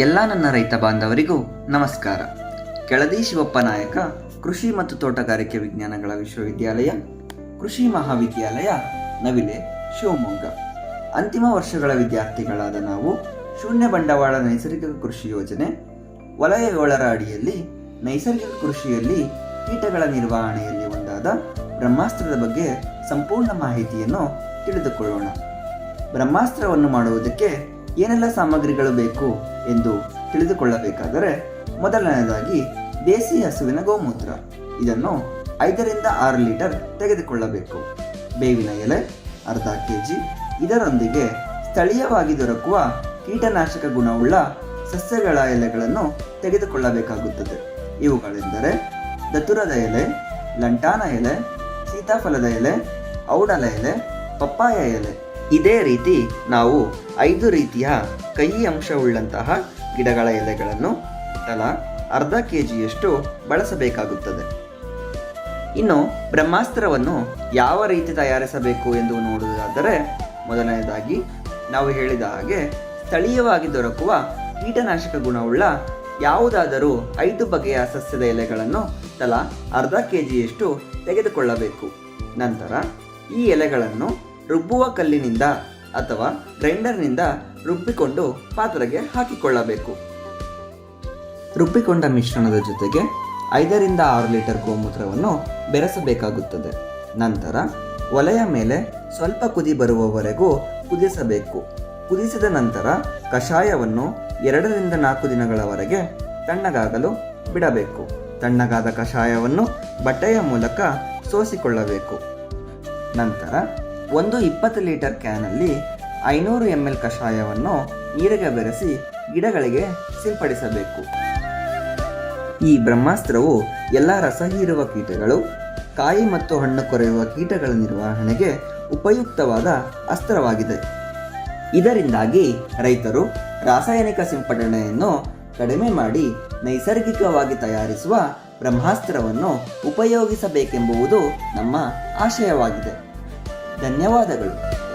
ಎಲ್ಲ ನನ್ನ ರೈತ ಬಾಂಧವರಿಗೂ ನಮಸ್ಕಾರ. ಕೆಳದಿ ಶಿವಪ್ಪ ನಾಯಕ, ಕೃಷಿ ಮತ್ತು ತೋಟಗಾರಿಕೆ ವಿಜ್ಞಾನಗಳ ವಿಶ್ವವಿದ್ಯಾಲಯ, ಕೃಷಿ ಮಹಾವಿದ್ಯಾಲಯ, ನವಿಲೆ, ಶಿವಮೊಗ್ಗ. ಅಂತಿಮ ವರ್ಷಗಳ ವಿದ್ಯಾರ್ಥಿಗಳಾದ ನಾವು ಶೂನ್ಯ ಬಂಡವಾಳ ನೈಸರ್ಗಿಕ ಕೃಷಿ ಯೋಜನೆ ವಲಯ ಏಳರ ಅಡಿಯಲ್ಲಿ ನೈಸರ್ಗಿಕ ಕೃಷಿಯಲ್ಲಿ ಕೀಟಗಳ ನಿರ್ವಹಣೆಯಲ್ಲಿ ಒಂದಾದ ಬ್ರಹ್ಮಾಸ್ತ್ರದ ಬಗ್ಗೆ ಸಂಪೂರ್ಣ ಮಾಹಿತಿಯನ್ನು ತಿಳಿದುಕೊಳ್ಳೋಣ. ಬ್ರಹ್ಮಾಸ್ತ್ರವನ್ನು ಮಾಡುವುದಕ್ಕೆ ಏನೆಲ್ಲ ಸಾಮಗ್ರಿಗಳು ಬೇಕು ಎಂದು ತಿಳಿದುಕೊಳ್ಳಬೇಕಾದರೆ ಮೊದಲನೆಯದಾಗಿ ದೇಸಿ ಹಸುವಿನ ಗೋಮೂತ್ರ. ಇದನ್ನು ಐದರಿಂದ ಆರು ಲೀಟರ್ ತೆಗೆದುಕೊಳ್ಳಬೇಕು. ಬೇವಿನ ಎಲೆ, ಅರ್ಧ ಕೆ ಜಿ ಇದರೊಂದಿಗೆ ಸ್ಥಳೀಯವಾಗಿ ದೊರಕುವ ಕೀಟನಾಶಕ ಗುಣವುಳ್ಳ ಸಸ್ಯಗಳ ಎಲೆಗಳನ್ನು ತೆಗೆದುಕೊಳ್ಳಬೇಕಾಗುತ್ತದೆ. ಇವುಗಳೆಂದರೆ ದತುರದ ಎಲೆ, ಲಂಟಾನ ಎಲೆ, ಸೀತಾಫಲದ ಎಲೆ, ಔಡಲ ಎಲೆ, ಪಪ್ಪಾಯ ಎಲೆ ಇದೇ ರೀತಿ ನಾವು ಐದು ರೀತಿಯ ಕಹಿ ಅಂಶವುಳ್ಳಂತಹ ಗಿಡಗಳ ಎಲೆಗಳನ್ನು ತಲಾ ಅರ್ಧ ಕೆ ಜಿಯಷ್ಟು ಬಳಸಬೇಕಾಗುತ್ತದೆ. ಇನ್ನು ಬ್ರಹ್ಮಾಸ್ತ್ರವನ್ನು ಯಾವ ರೀತಿ ತಯಾರಿಸಬೇಕು ಎಂದು ನೋಡುವುದಾದರೆ, ಮೊದಲನೆಯದಾಗಿ ನಾವು ಹೇಳಿದ ಹಾಗೆ ಸ್ಥಳೀಯವಾಗಿ ದೊರಕುವ ಕೀಟನಾಶಕ ಗುಣವುಳ್ಳ ಯಾವುದಾದರೂ ಐದು ಬಗೆಯ ಸಸ್ಯದ ಎಲೆಗಳನ್ನು ತಲಾ ಅರ್ಧ ಕೆ ಜಿಯಷ್ಟು ತೆಗೆದುಕೊಳ್ಳಬೇಕು. ನಂತರ ಈ ಎಲೆಗಳನ್ನು ರುಬ್ಬುವ ಕಲ್ಲಿನಿಂದ ಅಥವಾ ಗ್ರೈಂಡರ್ನಿಂದ ರುಬ್ಬಿಕೊಂಡು ಪಾತ್ರೆಗೆ ಹಾಕಿಕೊಳ್ಳಬೇಕು. ರುಬ್ಬಿಕೊಂಡ ಮಿಶ್ರಣದ ಜೊತೆಗೆ ಐದರಿಂದ ಆರು ಲೀಟರ್ ಗೋಮೂತ್ರವನ್ನು ಬೆರೆಸಬೇಕಾಗುತ್ತದೆ. ನಂತರ ಒಲೆಯ ಮೇಲೆ ಸ್ವಲ್ಪ ಕುದಿ ಬರುವವರೆಗೂ ಕುದಿಸಬೇಕು. ಕುದಿಸಿದ ನಂತರ ಕಷಾಯವನ್ನು ಎರಡರಿಂದ ನಾಲ್ಕು ದಿನಗಳವರೆಗೆ ತಣ್ಣಗಾಗಲು ಬಿಡಬೇಕು. ತಣ್ಣಗಾದ ಕಷಾಯವನ್ನು ಬಟ್ಟೆಯ ಮೂಲಕ ಸೋಸಿಕೊಳ್ಳಬೇಕು. ನಂತರ ಒಂದು ಇಪ್ಪತ್ತು ಲೀಟರ್ ಕ್ಯಾನಲ್ಲಿ ಐನೂರು ಎಂ ಎಲ್ ಕಷಾಯವನ್ನು ನೀರಿಗೆ ಬೆರೆಸಿ ಗಿಡಗಳಿಗೆ ಸಿಂಪಡಿಸಬೇಕು. ಈ ಬ್ರಹ್ಮಾಸ್ತ್ರವು ಎಲ್ಲ ರಸ ಹೀರುವ ಕೀಟಗಳು, ಕಾಯಿ ಮತ್ತು ಹಣ್ಣು ಕೊರೆಯುವ ಕೀಟಗಳ ನಿರ್ವಹಣೆಗೆ ಉಪಯುಕ್ತವಾದ ಅಸ್ತ್ರವಾಗಿದೆ. ಇದರಿಂದಾಗಿ ರೈತರು ರಾಸಾಯನಿಕ ಸಿಂಪಡಣೆಯನ್ನು ಕಡಿಮೆ ಮಾಡಿ ನೈಸರ್ಗಿಕವಾಗಿ ತಯಾರಿಸುವ ಬ್ರಹ್ಮಾಸ್ತ್ರವನ್ನು ಉಪಯೋಗಿಸಬೇಕೆಂಬುವುದು ನಮ್ಮ ಆಶಯವಾಗಿದೆ. ಧನ್ಯವಾದಗಳು.